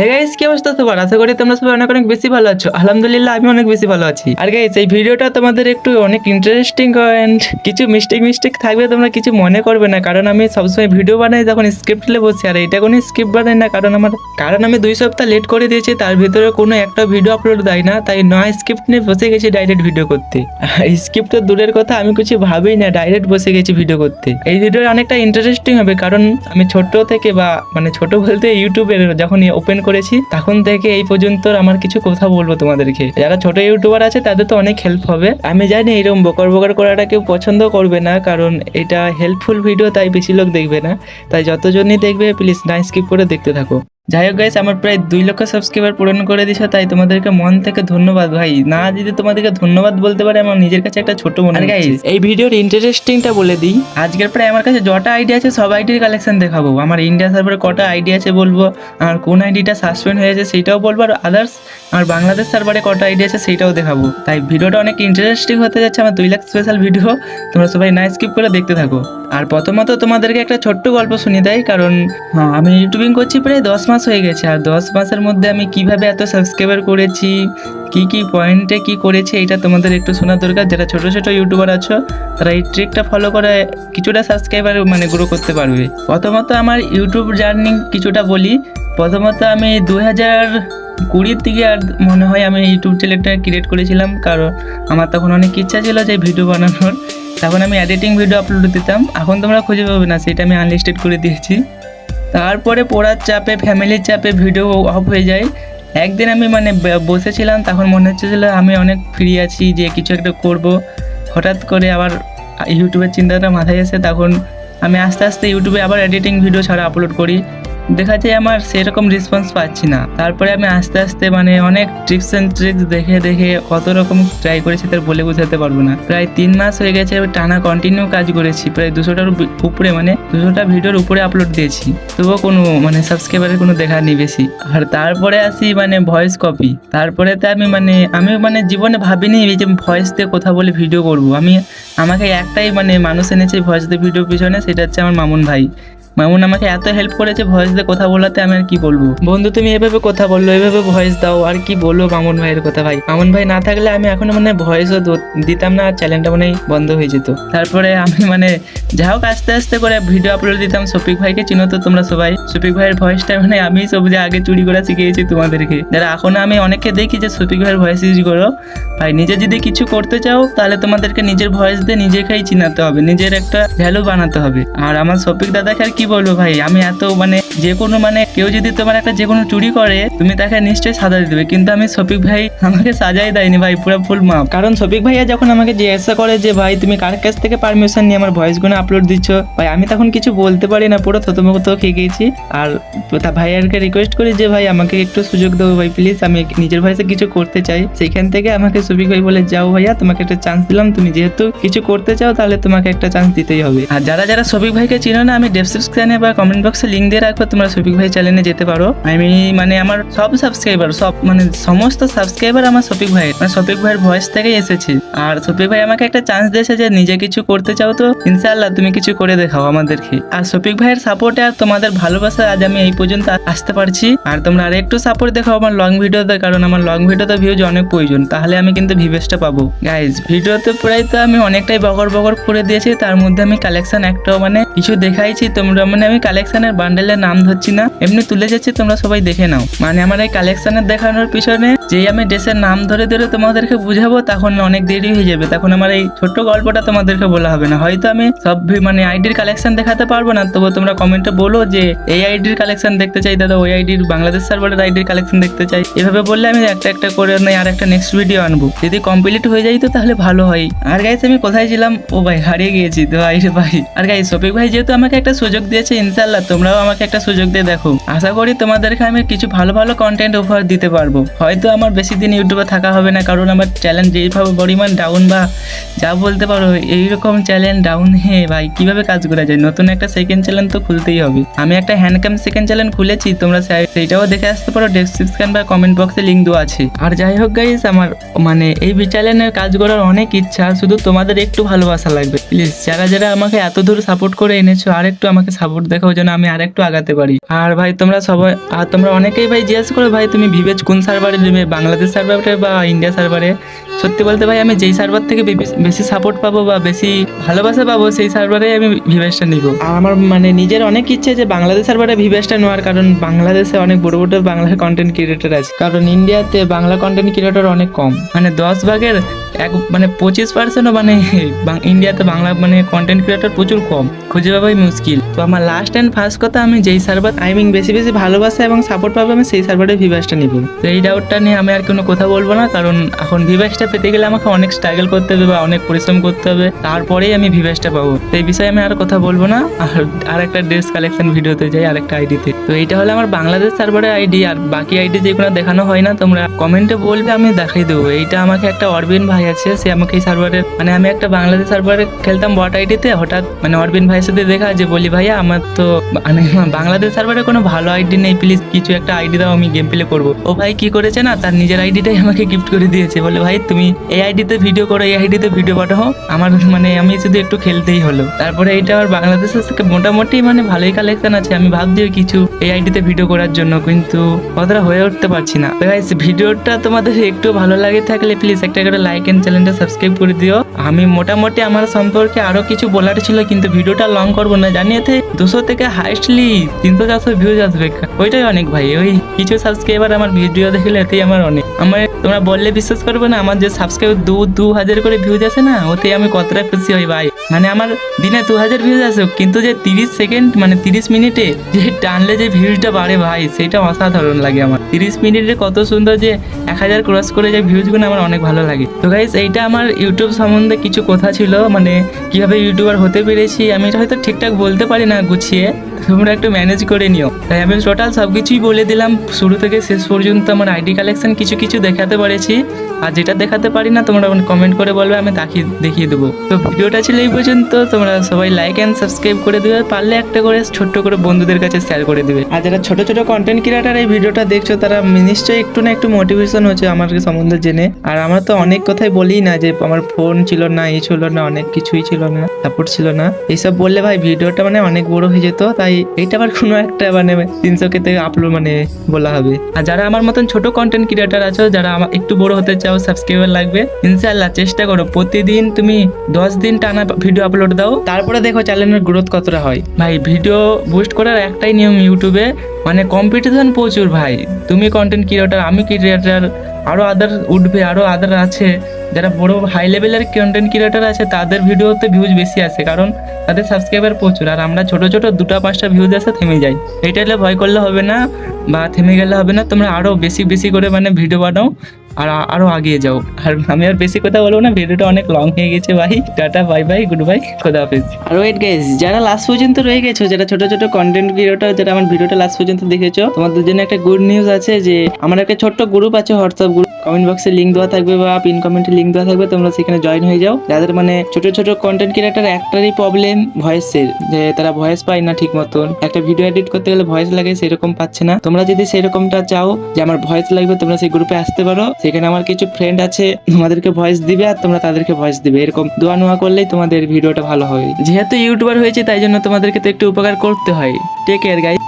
Hey guys কি অবস্থা আশা করি তোমরা অনেক বেশি ভালো আছো। আমি অনেক বেশি ভালো আছি। আর গাইস এই ভিডিওটা তোমাদের একটু অনেক ইন্টারেস্টিং কিছু মিস্টেক থাকবে তোমরা কিছু মনে করবে না। কারণ আমি ভিডিও বানাই বসি। আর এটা কোনো বানাই না, কারণ আমার কারণ আমি দুই সপ্তাহ লেট করে দিয়েছি, তার ভিতরে কোনো একটা ভিডিও আপলোড দেয় না। তাই নয় স্ক্রিপ্ট নিয়ে বসে গেছি ডাইরেক্ট ভিডিও করতে। স্ক্রিপ্ট তো দূরের কথা, আমি কিছু ভাবিই না ডাইরেক্ট বসে গেছি ভিডিও করতে। এই ভিডিও অনেকটা ইন্টারেস্টিং হবে, কারণ আমি ছোট থেকে বা মানে ছোট বলতে ইউটিউবের যখন ওপেন করেছি, তখন থেকে এই পর্যন্ত আমার কিছু কথা বলব তোমাদেরকে। যারা ছোট ইউটিউবার আছে, তাদের তো অনেক হেল্প হবে। আমি জানি এরকম বকর বকর করাটা কেউ পছন্দ করবে না, কারণ এটা হেল্পফুল ভিডিও তাই বেশি লোক দেখবে না। তাই যতজনই দেখবে প্লিজ না স্কিপ করে দেখতে থাকো। যাই হোক গাইস আমার প্রায় দুই লক্ষ সাবস্ক্রাইবার পূরণ করে দিছো তাই তোমাদেরকে মন থেকে ধন্যবাদ ভাই। না যদি তোমাদেরকে ধন্যবাদ বলতে পারে আমার নিজের কাছে একটা ছোট মনে গাইস এই ভিডিওর ইন্টারেস্টিংটা বলে দিই। আজকের প্রায় আমার কাছে যটা আইডিয়া আছে সব আইডির কালেকশন দেখাবো। আমার ইন্ডিয়া সার্ভারে কটা আইডিয়া আছে বলব আর কোন আইডিটা সাসপেন্ড হয়েছে সেটাও বলব আর আদার্স আর বাংলাদেশ সার্ভারে কটা আইডি আছে সেটাও দেখাবো। তাই ভিডিওটা অনেক ইন্টারেস্টিং হতে যাচ্ছে আমার দুই লাখ স্পেশাল ভিডিও তোমরা সবাই না স্কিপ করে দেখতে থাকো। আর প্রথমত তোমাদেরকে একটা ছোট্ট গল্প শুনিয়ে দেয়, কারণ হ্যাঁ আমি ইউটিউবিং করছি প্রায় দশ মাস হয়ে গেছে। আর দশ মাসের মধ্যে আমি কীভাবে এত সাবস্ক্রাইবার করেছি, কি কি পয়েন্টে কি করেছি, এটা তোমাদের একটু শোনা দরকার। যারা ছোট ছোট ইউটিউবার আছো, তারা এই ট্রিকটা ফলো করে কিছুটা সাবস্ক্রাইবার মানে গ্রো করতে পারবে। প্রথমত আমার ইউটিউব জার্নি কিছুটা বলি। প্রথমত আমি দু হাজার কুড়ির দিকে আর মনে হয় আমি ইউটিউব চ্যানেলটা ক্রিয়েট করেছিলাম, কারণ আমার তখন অনেক ইচ্ছা ছিল যে ভিডিও বানানোর। তখন আমি এডিটিং ভিডিও আপলোড দিতাম, এখন তোমরা খুঁজে পাবে না, সেটা আমি আনলিস্টেড করে দিয়েছি। তারপরে পড়ার চাপে ফ্যামিলির চাপে ভিডিও অফ হয়ে যায়। একদিন আমি মানে বসেছিলাম, তখন মনে হচ্ছিল আমি অনেক ফ্রি আছি, যে কিছু একটা করব। হঠাৎ করে আবার ইউটিউবের চিন্তাটা মাথায় এসে তখন আমি আস্তে আস্তে ইউটিউবে আবার এডিটিং ভিডিও ছাড়া আপলোড করি। দেখা যায় আমার সেরকম রেসপন্স পাচ্ছি না। তারপরে আমি আস্তে আস্তে মানে অনেক ট্রিক্স অ্যান্ড ট্রিক্স দেখে দেখে কত রকম ট্রাই করেছি তার বলে বোঝাতে পারব না। প্রায় তিন মাস হয়ে গেছে টানা কন্টিনিউ কাজ করেছি। প্রায় দুশোটার উপরে মানে দুশোটা ভিডিওর উপরে আপলোড দিয়েছি। তবুও কোনো মানে সাবস্ক্রাইবারের কোনো দেখা নেই বেশি। আর তারপরে আসি মানে ভয়েস কপি তারপরে তো আমি মানে আমি মানে জীবনে ভাবিনি যে ভয়েস দিয়ে কথা বলে ভিডিও করব। আমি, আমাকে একটাই মানে মানুষ এনেছে ভয়েস দিয়ে ভিডিও পিছনে, সেটা হচ্ছে আমার মামুন ভাই। মামুন আমাকে এত হেল্প করেছে ভয়েস দিয়ে কথা বলাতে আমি আর কি বলব? বন্ধু তুমি এভাবে কথা বলল এভাবে ভয়েস দাও আর কি বলব মামুন ভাইয়ের কথা ভাই? মামুন ভাই না থাকলে আমি এখন মানে ভয়েসও দিতাম না আর চ্যানেলটা মানে বন্ধ হয়ে যেত। তারপরে আমি মানে যা হোক আস্তে আস্তে করে ভিডিও আপলোড দিতাম শফিক ভাইকে চিনো তো তোমরা সবাই? শফিক ভাইয়ের ভয়েসটা মানে আমি সব যে আগে চুরি করা শিখিয়েছি তোমাদেরকে। যারা এখন আমি অনেককে দেখি যে শফিক ভাইয়ের ভয়েস ইউজ করো ভাই নিজে যদি কিছু করতে চাও তাহলে তোমাদেরকে নিজের ভয়েস দিয়ে নিজেকেই চিনাতে হবে নিজের একটা ভ্যালু বানাতে হবে। আর আমার শফিক দাদাকে আর কি বলব ভাই? আমি এত মানে যে কোনো মানে কেউ যদি তোমার একটা যে কোনো চুরি করে, তুমি তাকে নিশ্চয়ই সাজা দেবে। কিন্তু আমি শফিক ভাই আমাকে সাজাই দেয়নি ভাই, পুরো ফুল মাপ। কারণ শফিক ভাইয়া যখন আমাকে জিজ্ঞাসা করে যে, ভাই, তুমি কার কাছ থেকে পারমিশন নিয়ে আমার ভয়েস ভয়েসগুলো আপলোড দিচ্ছ? ভাই, আমি তখন কিছু বলতে পারি না, পুরো থতমত খেয়ে গেছি আর তা ভাইয়ারকে রিকোয়েস্ট করি যে, ভাই, আমাকে একটু সুযোগ দেবো ভাই প্লিজ আমি নিজের ভয়েসে কিছু করতে চাই। সেইখান থেকে আমাকে শফিক ভাই বলে, যাও ভাইয়া, তোমাকে একটা চান্স দিলাম। তুমি যেহেতু কিছু করতে চাও, তাহলে তোমাকে একটা চান্স দিতেই হবে। আর যারা যারা শফিক ভাইকে চিনো না, আমি ডেসক্রিপশনে বা কমেন্ট বক্সে লিঙ্ক দিয়ে রাখব তোমরা শফিক ভাই চ্যানেলে যেতে পারো আমি মানে আমার সব সাবস্ক্রাইবার সব মানে সমস্ত সাবস্ক্রাইবার আমার শফিক ভাইয়ের মানে শফিক ভাইয়ের ভয়েস থেকেই এসেছে। আর শফিক ভাই আমাকে একটা চান্স দিয়েছে যে নিজে কিছু করতে চাও তো, ইনশাআল্লাহ তুমি কিছু করে দেখাও আমাদেরকে। আর শফিক ভাইয়ের সাপোর্টে আর তোমাদের ভালোবাসা আজ আমি এই পর্যন্ত আসতে পারছি। আর তোমরা আর একটু সাপোর্ট দেখাও আমার লং ভিডিওতে কারণ আমার লং ভিডিওতে ভিউজ অনেক প্রয়োজন। তাহলে আমি কিন্তু ভিভেসটা পাবো। গাইজ ভিডিওতে প্রায় তো আমি অনেকটাই বকর বকর করে দিয়েছি। তার মধ্যে আমি কালেকশন একটাও মানে কিছু দেখাইছি তোমরা মানে আমি কালেকশনের বান্ডেলের নাম ধরছি না। এমনি তুলে যাচ্ছি, তোমরা সবাই দেখে নাও। মানে আমার এই কালেকশনের দেখানোর পিছনে যেই আমি ড্রেসের নাম ধরে ধরে তোমাদেরকে বুঝাবো, তখন অনেক দেরি হয়ে যাবে। তখন আমার এই ছোট্ট গল্পটা তোমাদেরকে বলা হবে না। হয়তো আমি সব মানে আইডির কালেকশন দেখাতে পারব না তবু তোমরা কমেন্টে বলো যে, এই আইডির কালেকশন দেখতে চাই দাদা, ওই আইডির বাংলাদেশ সার্ভারের আইডির কালেকশন দেখতে চাই। এভাবে বললে আমি একটা একটা করে নেই আর একটা নেক্সট ভিডিও আনব। যদি কমপ্লিট হয়ে যাই তো তাহলে ভালো হয়। আর গাইস আমি কোথায় ছিলাম? ও ভাই, হারিয়ে গিয়েছি। তো ভাই ভাই। আর গাইস শফিক ভাই যেহেতু আমাকে একটা সুযোগ দিয়েছে ইনশাল্লাহ তোমরাও আমাকে একটা সুযোগ দিয়ে দেখো। আশা করি তোমাদেরকে আমি কিছু ভালো ভালো কন্টেন্ট উপহার দিতে পারব। হয়তো আমার বেশি দিন ইউটিউবে থাকা হবে না, কারণ আমার চ্যালেঞ্জ যেইভাবে পরিমাণ ডাউন বা যা বলতে পারো, এইরকম চ্যানেল ডাউন হে ভাই, কীভাবে কাজ করা যায়? নতুন একটা সেকেন্ড চ্যানেল তো খুলতেই হবে। আমি একটা হ্যান্ডক্যাম সেকেন্ড চ্যানেল খুলেছি, তোমরা সেইটাও দেখে আসতে পারো ডেসক্রিপশন বা কমেন্ট বক্সে লিঙ্ক দেওয়া আছে। আর যাই হোক গাইস আমার মানে এই চ্যানেলে কাজ করার অনেক ইচ্ছা, শুধু তোমাদের একটু ভালোবাসা লাগবে। প্লিজ যারা যারা আমাকে এত দূর সাপোর্ট করে এনেছো আর একটু আমাকে সাপোর্ট দেখাও যেন আমি আর একটু আগাতে পারি। আর ভাই, তোমরা সবাই আর তোমরা অনেকেই ভাই জিজ্ঞেস করো, ভাই, তুমি ভিভেজ কোন সার্ভারে নেবে বাংলাদেশ সার্ভারে বা ইন্ডিয়া সার্ভারে সত্যি বলতে ভাই, আমি যেই সার্ভার থেকে বেশি সাপোর্ট পাবো বা বেশি ভালোবাসা পাবো, সেই সার্ভারে আমি ভিভেজটা নিব। আর আমার মানে নিজের অনেক ইচ্ছে যে বাংলাদেশ সার্ভারে ভিভেজটা নেওয়ার, কারণ বাংলাদেশে অনেক বড় বড় বাংলা কন্টেন্ট ক্রিয়েটর আছে। কারণ ইন্ডিয়াতে বাংলা কন্টেন্ট ক্রিয়েটর অনেক কম। মানে দশ ভাগের এক মানে পঁচিশ পার্সেন্টও মানে ইন্ডিয়াতে বাংলা মানে কন্টেন্ট ক্রিয়েটর প্রচুর কম। খুঁজে পাবাই মুশকিল। তো আমার লাস্ট অ্যান্ড ফার্স্ট কথা, আমি যেই সার্ভার আই মিন বেশি বেশি ভালোবাসা এবং সাপোর্ট পাবো, আমি সেই সার্ভারে ভিভাসটা নিব। তো এই ডাউটটা নিয়ে আমি আর কোনো কথা বলব না, কারণ এখন ভিভাসটা পেতে গেলে আমাকে অনেক স্ট্রাগল করতে হবে বা অনেক পরিশ্রম করতে হবে। তারপরেই আমি ভিভাসটা পাবো। তো এই বিষয়ে আমি আর কথা বলব না। আর আর একটা ড্রেস কালেকশন ভিডিওতে যাই আরেকটা আইডিতে তো এইটা হলো আমার বাংলাদেশ সার্ভারের আইডি আর বাকি আইডি যেগুলো দেখানো হয় না, তোমরা কমেন্টে বলবে, আমি দেখাই দেবো। এইটা আমাকে একটা অরবিন ভাই আছে সে আমাকে এই সার্ভারের মানে আমি একটা বাংলাদেশ সার্ভারে খেলতাম বট আইডিতে হঠাৎ মানে অরবিন ভাইয়ের সাথে দেখা যে বলি, ভাইয়া, আমার তো মানে বাংলাদেশ সার্ভারে কোনো ভালো আইডি নেই প্লিজ কিছু একটা আইডি দাও, আমি গেম প্লে করব। ও ভাই কি করেছে না, তার নিজের আইডিটাই আমাকে গিফট করে দিয়েছে। বলে, ভাই, তুমি এই আইডিতে ভিডিও করো, এই আইডিতে ভিডিও পাঠাও। আমার মানে আমি শুধু একটু খেলতেই হলো। তারপরে এইটা আমার বাংলাদেশের থেকে মোটামুটি মানে ভালোই কালেকশন আছে। আমি ভাবছি কিছু এই আইডিতে ভিডিও করার জন্য, কিন্তু কতটা হয়ে উঠতে পারছি না। ভিডিওটা তোমাদের একটু ভালো লাগে থাকলে প্লিজ একটা করে লাইক এন্ড চ্যানেলটা সাবস্ক্রাইব করে দিও। আমি মোটামুটি আমার সম্পর্কে আরও কিছু বলার ছিল, কিন্তু ভিডিওটা লং করব না। জানি এতে দুশো থেকে হাইস্টলি তিনশো চারশো ভিউজ আসবে। ওইটাই অনেক ভাই, ওই কিছু সাবস্ক্রাইবার আমার ভিডিও দেখলে এতেই আমার অনেক। আমার তোমরা বললে বিশ্বাস করবে না, আমার যে সাবস্ক্রাইব দু দু হাজার করে ভিউজ আসে না, ওতেই আমি কতটা খুশি হই ভাই। মানে আমার দিনে দু হাজার ভিউজ আসুক, কিন্তু যে তিরিশ সেকেন্ড মানে তিরিশ মিনিটে যে টানলে যে ভিউজটা বাড়ে ভাই, সেটা অসাধারণ লাগে আমার। তিরিশ মিনিটে কত সুন্দর যে এক হাজার ক্রস করে যে ভিউজগুলো আমার অনেক ভালো লাগে। তো গাইস এইটা আমার ইউটিউব সম্বন্ধে কিছু কথা ছিল মানে কীভাবে ইউটিউবার হতে পেরেছি, আমি এটা হয়তো ঠিকঠাক বলতে পারি না, গুছিয়ে। তোমরা একটু ম্যানেজ করে নিও। তাই আমি টোটাল সব কিছুই বলে দিলাম। শুরু থেকে শেষ পর্যন্ত আমার আইডি কালেকশন কিছু কিছু দেখাতে পেরেছি। আর যেটা দেখাতে পারি না, তোমরা কমেন্ট করে বলবে, আমি দেখিয়ে দেখিয়ে দেবো। তো ভিডিওটা ছিল এই পর্যন্ত। তোমরা সবাই লাইক অ্যান্ড সাবস্ক্রাইব করে দেবে। পারলে একটা করে ছোট্ট করে বন্ধুদের কাছে শেয়ার করে দিবে। আর যারা ছোট ছোট কন্টেন্ট ক্রিয়েটার এই ভিডিওটা দেখছ, তারা নিশ্চয়ই একটু না একটু মোটিভেশন হচ্ছে আমার সম্বন্ধে জেনে। আর আমার তো অনেক কথাই বলি না যে, আমার ফোন ছিল না, এই ছিল না, অনেক কিছুই ছিল না সাপোর্ট ছিল না। এইসব বললে ভাই, ভিডিওটা মানে অনেক বড় হয়ে যেত। তাই এইটা আবার কোনো একটা মানে তিনশো কে থেকে আপলোড মানে বলা হবে। আর যারা আমার মতন ছোট কন্টেন্ট ক্রিয়েটার আছো, যারা আমার একটু বড় হতে চাও সাবস্ক্রাইবার লাগবে, ইনশাআল্লাহ চেষ্টা করো। প্রতিদিন তুমি দশ দিন টানা ভিডিও আপলোড দাও। তারপরে দেখো চ্যানেলের গ্রোথ কতটা হয়। ভাই ভিডিও বুস্ট করার একটাই নিয়ম ইউটিউবে মানে কম্পিটিশন প্রচুর ভাই। তুমি কন্টেন্ট ক্রিয়েটার আমি ক্রিয়েটার আরও আদার উঠবে আরও আদার আছে। যারা বড় হাই লেভেলের কন্টেন্ট ক্রিয়েটার আছে, তাদের ভিডিওতে ভিউজ বেশি আসে কারণ তাদের সাবস্ক্রাইবার প্রচুর, আর আমরা ছোট ছোট দুটো পাঁচটা ভিউজ আসে থেমে যাই। এটা ভয় করলে হবে না, বা থেমে গেলে হবে না, তোমরা আরও বেশি বেশি করে মানে ভিডিও বানাও। আর আরও আগিয়ে যাও। আর আমি আর বেশি কথা বলব না, ভিডিওটা অনেক লং হয়ে গেছে, ভাই। Tata bye bye good bye খোদা হাফিজ। আর ওয়েট গাইস যারা লাস্ট পর্যন্ত রয়ে গেছো, যারা ছোট ছোট কন্টেন্ট ক্রিয়েটর যারা আমার ভিডিওটা লাস্ট পর্যন্ত দেখেছ, তোমাদের জন্য একটা গুড নিউজ আছে যে, আমার একটা ছোট্ট গ্রুপ আছে হোয়াটসঅ্যাপ গ্রুপ কমেন্ট বক্সে লিঙ্ক দেওয়া থাকবে বা পিন কমেন্টে লিঙ্ক দেওয়া থাকবে, তোমরা সেখানে জয়েন হয়ে যাও। যাদের মানে ছোট ছোট কন্টেন্ট ক্রিয়েটার একটারই প্রবলেম ভয়েসের যে তারা ভয়েস পায় না ঠিক মতন। একটা ভিডিও এডিট করতে গেলে ভয়েস লাগে, সেরকম পাচ্ছে না। তোমরা যদি সেরকমটা চাও যে আমার ভয়েস লাগবে, তোমরা সেই গ্রুপে আসতে পারো। সেখানে আমার কিছু ফ্রেন্ড আছে, তোমাদেরকে ভয়েস দিবে আর তোমরা তাদেরকে ভয়েস দিবে। এরকম দোয়া নোয়া করলেই তোমাদের ভিডিওটা ভালো হবে যেহেতু ইউটিউবার হয়েছে, তাই জন্য তোমাদেরকে তো একটু উপকার করতে হয়। Take care guys